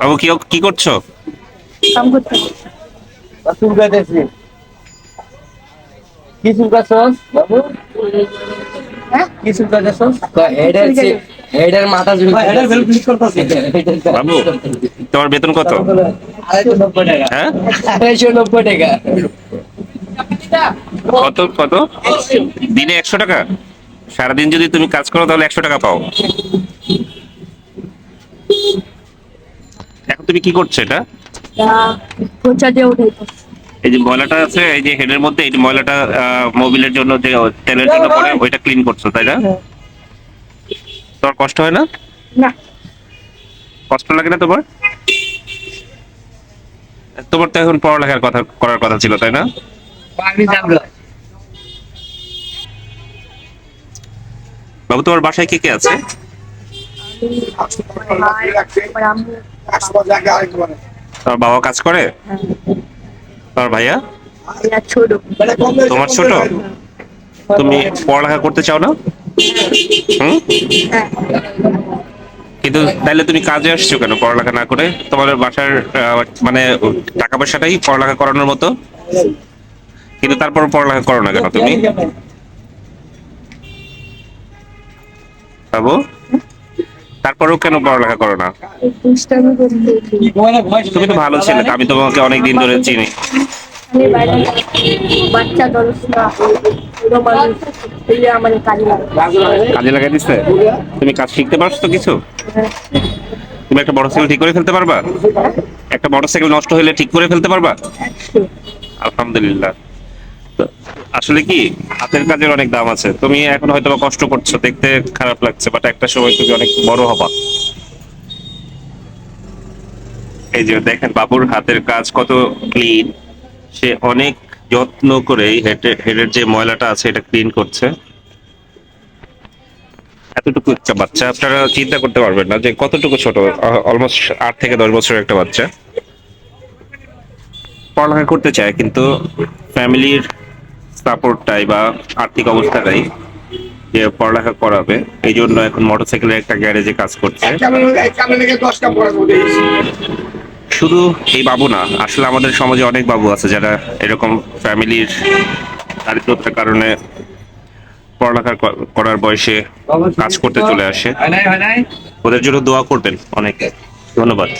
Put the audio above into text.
বাবু কি কি করছ? কাম করতে চুল কাটেছি কি চুল কাটছস বাবু? হ্যাঁ? কি চুল কাটছস হেডের হেডের মাথা চুল হেডের ভেল ক্লিক করতেছে। বাবু তোমার বেতন কত? আড়াইশো নব্বই টাকা। হ্যাঁ? আড়াইশো নব্বই টাকা। কত কত? দিনে একশো টাকা? সারাদিন যদি তুমি কাজ করো তাহলে একশো টাকা পাও। তুমি কি করছ এটা? পোচা দিয়ে উঠাইতো। এই যে ময়লাটা আছে এই যে হেডের মধ্যে এই ময়লাটা মোবিলের জন্য যে তেলের জন্য পরে ওইটা ক্লিন করছ তাই না? তোমার কষ্ট হয় না? না। কষ্ট লাগে না তোমার? তোমার তো এখন পড়ালেখার কথা করার কথা ছিল তাই না? বাবু তোমার বাসায় কে কে আছে? তোমার বাবা কাজ করে? তোমার ভাইয়া? তোমার ছোট? তুমি পড়ালেখা করতে চাও না? কিন্তু তাইলে তুমি কাজে আসছো কেন পড়ালেখা না করে? তোমাদের বাসার মানে টাকা পয়সাটাই পড়ালেখা করানোর মতো? কিন্তু তারপর পড়ালেখা করো না কেন তুমি? বাবু? তারপরেও কেন পড়ালেখা করো না? তুমি তো ভালো ছেলে আমি তোমাকে অনেক দিন ধরে চিনি। কাজে লাগে লাগাই দিচ্ছে তুমি কাজ শিখতে পারছ তো কিছু? তুমি একটা মোটরসাইকেল ঠিক করে ফেলতে পারবা? একটা মোটরসাইকেল নষ্ট হলে ঠিক করে ফেলতে পারবা? আলহামদুলিল্লাহ। আসলে কি, হাতের কাজের অনেক দাম আছে। তুমি এখন হয়তো কষ্ট করছ, দেখতে খারাপ লাগছে বাট একটা সময় তুমি অনেক বড় হবা। এই যে দেখেন, বাবুর হাতের কাজ কত ক্লিন সে অনেক যত্ন করে হেডের যে ময়লাটা আছে, এটা ক্লিন করছে। এতটুকু একটা বাচ্চা, আপনারা চিন্তা করতে পারবেন না যে কতটুকু ছোট অলমোস্ট আট থেকে দশ বছরের একটা বাচ্চা। পড়ালেখা করতে চায়, কিন্তু ফ্যামিলির সাপোর্টটাই বা আর্থিক অবস্থাটাই যে পড়ালেখা করাবে এই জন্য এখন মোটরসাইকেলের একটা গ্যারেজে কাজ করছে। শুধু এই বাবু না আসলে আমাদের সমাজে অনেক বাবু আছে যারা এরকম ফ্যামিলির দারিদ্রতার কারণে পড়ালেখা করার বয়সে কাজ করতে চলে আসে। ওদের জন্য দোয়া করবেন অনেক। ধন্যবাদ।